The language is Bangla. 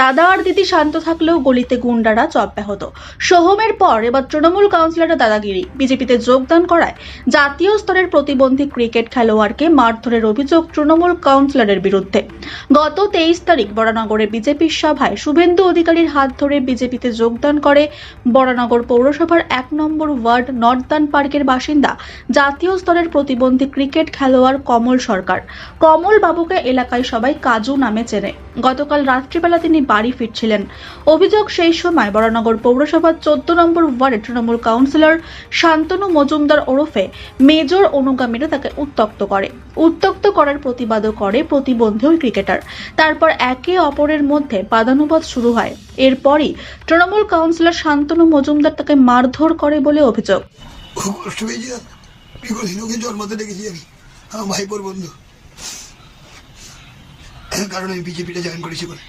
দাদা আর দিদি শান্ত থাকলেও গলিতে গুন্ডারা চব্যাহত সোহমের পর এবার তৃণমূল কাউন্সিলরের দাদাগিরি। বিজেপিতে যোগদান করায় জাতীয় স্তরের প্রতিবন্ধী ক্রিকেট খেলোয়াড়কে মারধরের অভিযোগ তৃণমূল কাউন্সিলরের বিরুদ্ধে। গত তেইশ তারিখ বরানগরে বিজেপির সভায় শুভেন্দু অধিকারীর হাত ধরে বিজেপিতে যোগদান করে বরানগর পৌরসভার এক নম্বর ওয়ার্ড নর্দান পার্কের বাসিন্দা জাতীয় স্তরের প্রতিবন্ধী ক্রিকেট খেলোয়াড় কমল সরকার। কমল বাবুকে এলাকায় সবাই কাজু নামে চেনে। গতকাল রাত্রিবেলা তিনি বাড়ি ফিরছিলেন। অভিযোগ সেই সময় বরানগর পৌরসভার চোদ্দ নম্বর ওয়ার্ডে তৃণমূল কাউন্সিলর শান্তনু মজুমদার ওরফে মেজর অনুগামীরা তাকে উত্তক্ত করে। উত্তক্ত করার প্রতিবাদও করে প্রতিবন্ধী ওই ক্রিকেটার। তারপর একে অপরের মধ্যে বাদানুবাদ শুরু হয়। এরপরই তৃণমূল কাউন্সিলর শান্তনু মজুমদার তাকে মারধর করে বলে অভিযোগ। জন্মাতে আমি। আমার ভাইপোর বন্ধু। কারণ আমি বিজেপিটা জয়েন করেছি বলে।